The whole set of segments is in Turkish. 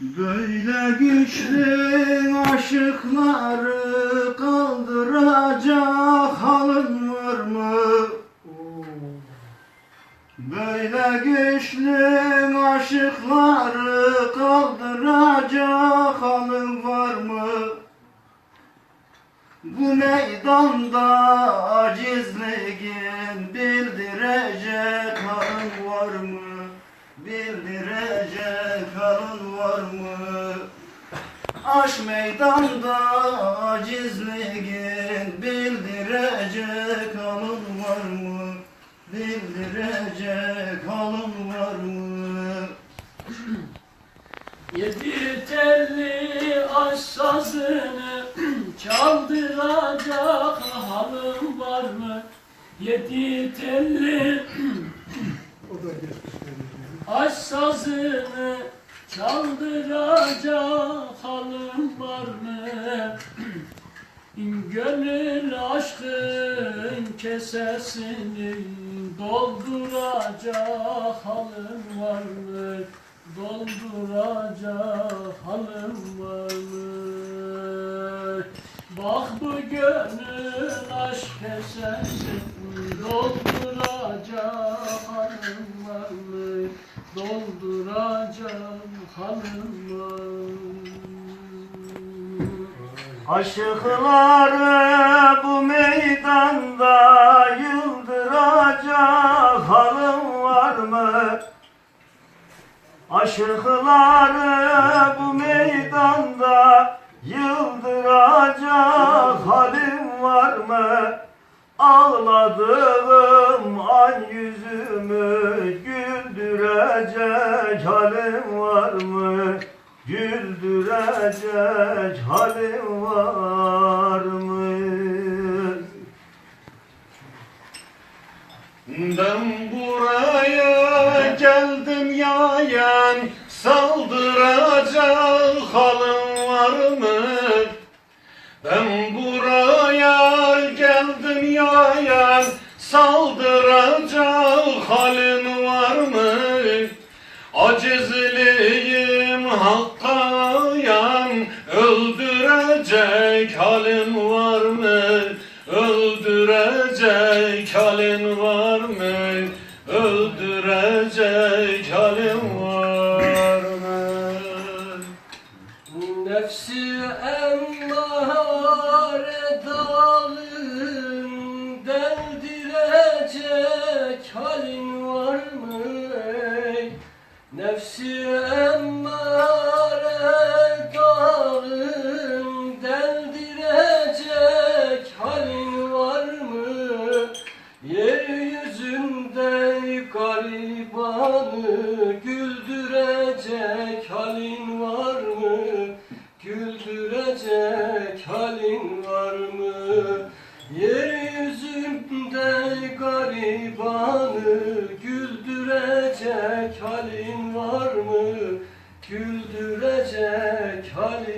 Böyle güçlü aşıkları kaldıracak halin var mı? Böyle güçlü aşıkları kaldıracak halin var mı? Bu meydanda acizliğin bildirecek halin var mı? Aş meydanda acizliğin bildirecek halin var mı? Bildirecek halin var mı? Yedi telli aş sazını çaldıracak halım var mı? Yedi telli aş sazını çaldıracak halım var mı? Gönül aşkın kesesini dolduracak halım var mı? Dolduracak halım var mı? Bak bu gönül aşk kesesini dolduracak halım var mı? Dolduracak halım var mı? Aşıkları bu meydanda yıldıracak halin var mı? Aşıkları bu meydanda Güldürecek halim var mı? Ben buraya geldim yayan Saldıracak halim var mı? Ben buraya geldim yayan Saldıracak halin var mı? Acizliğim hakka Öldürecek halin var mı? Öldürecek halin var mı? Öldürecek halin var mı? Nefsi emmare dalın deldirecek halin var mı? Nefsi emmare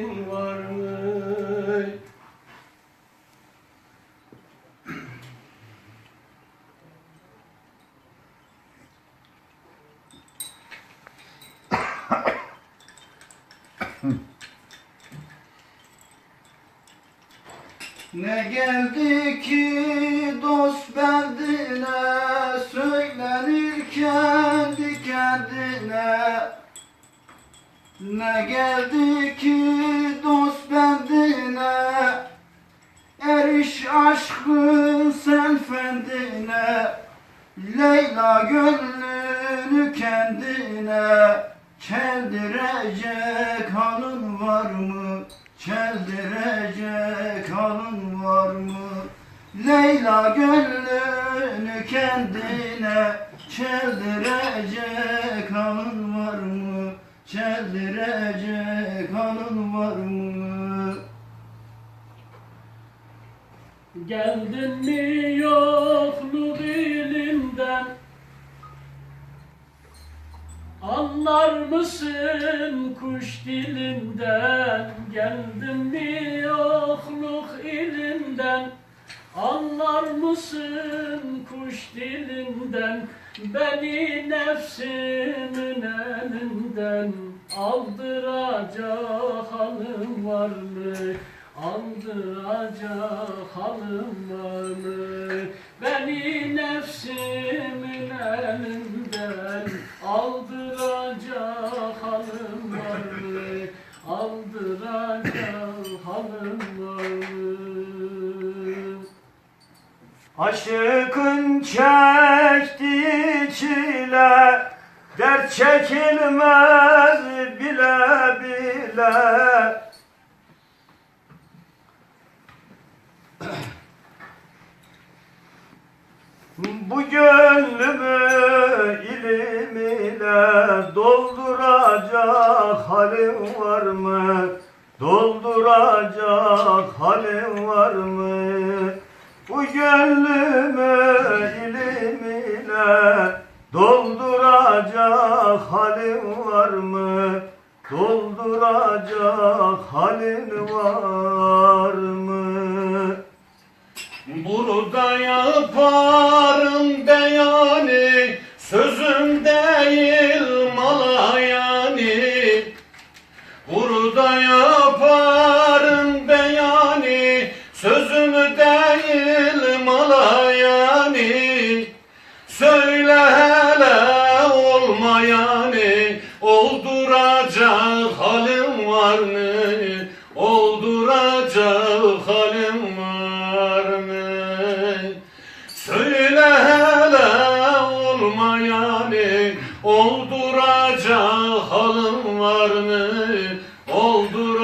halin var? Ne geldi ki dost bendine Söylenir kendi kendine Ne geldi ki dost bendine Aşkın sen fendine Leyla gönlünü kendine Çeldirecek halin var mı? Çeldirecek halin var mı? Leyla gönlünü kendine Çeldirecek halin var mı? Çeldirecek halin var mı? Geldin mi yokluk ilimden Anlar mısın kuş dilinden? Geldin mi yokluk ilimden? Anlar mısın kuş dilinden? Beni nefsimin elinden aldıracak halim var mı? Var mı? Beni nefsimin elinden aldıracak mı? Aldıracak mı? Aşıkın çektiği çile Dert çekilmez bile bile Bu gönlümü ilim ile dolduracak halim var mı? Dolduracak halim var mı? Bu gönlümü ilim ile dolduracak halim var mı? Dolduracak halin var mı? Burada yaparım Olduracak halim var mı? Olduracak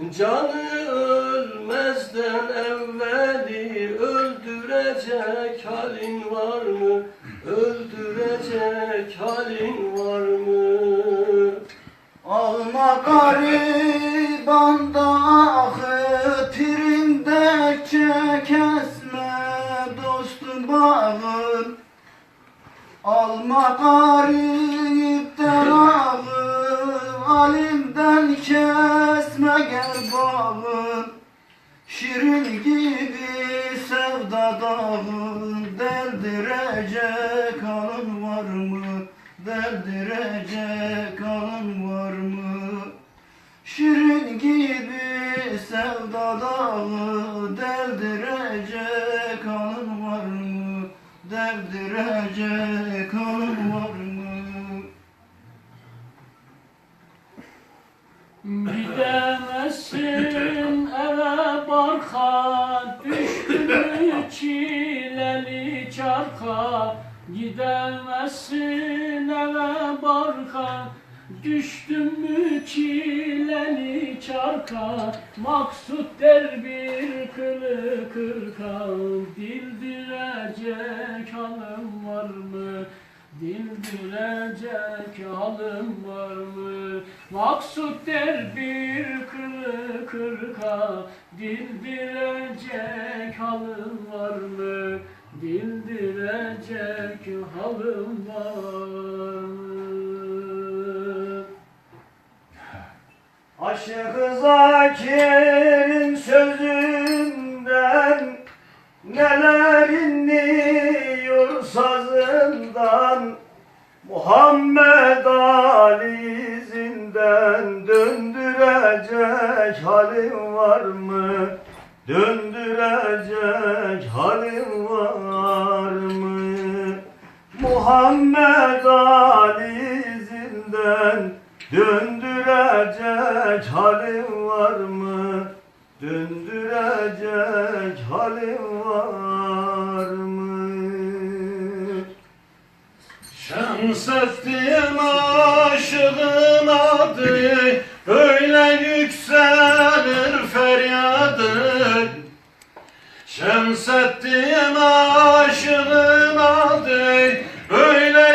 Canı ölmezden evveli Öldürecek halin var mı? Öldürecek halin var mı? Alma gariban dağı Pirimdekçe kesme dostum bağın Alma ağı Alimden kesme gel bağın Şirin gibi sevda dağın Deldirecek alın var mı? Deldirecek çileli çarka Gidemezsin eve barka Düştün mü çileli çarka Maksut der bir kılı kırka Dildirecek halım var mı? Dildirecek halım var mı? Maksut der bir kırı kırka Dildirecek halım var mı? Dildirecek halım var mı? Aşık Zakir'in sözünden Neler inliyor sazından Muhammed Ali izinden Döndürecek halim var mı? Döndürecek halim var mı? Muhammed Ali izinden Döndürecek halim var mı? Döndürecek Hasrettim aşığın adı yükselir feryadı Şemsettin aşığın adı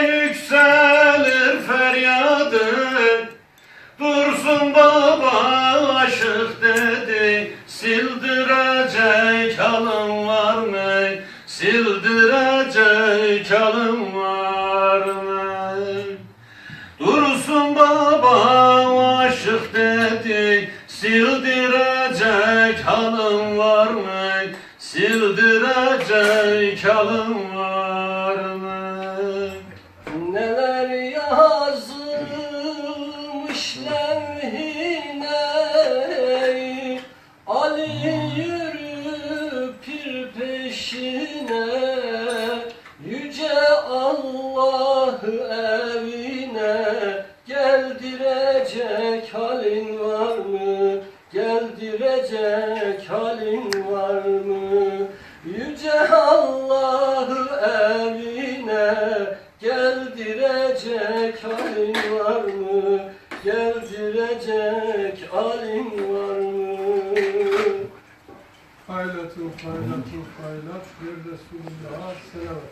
yükselir feryadı Dursun baba aşık dedi Sildirecek alın var mı? Sildirecek alın Geldirecek halin var mı? Yüce Allah'ı evine Geldirecek halin var mı? Geldirecek halin var mı? Haylatun haylatun haylat bir Resulullah selam.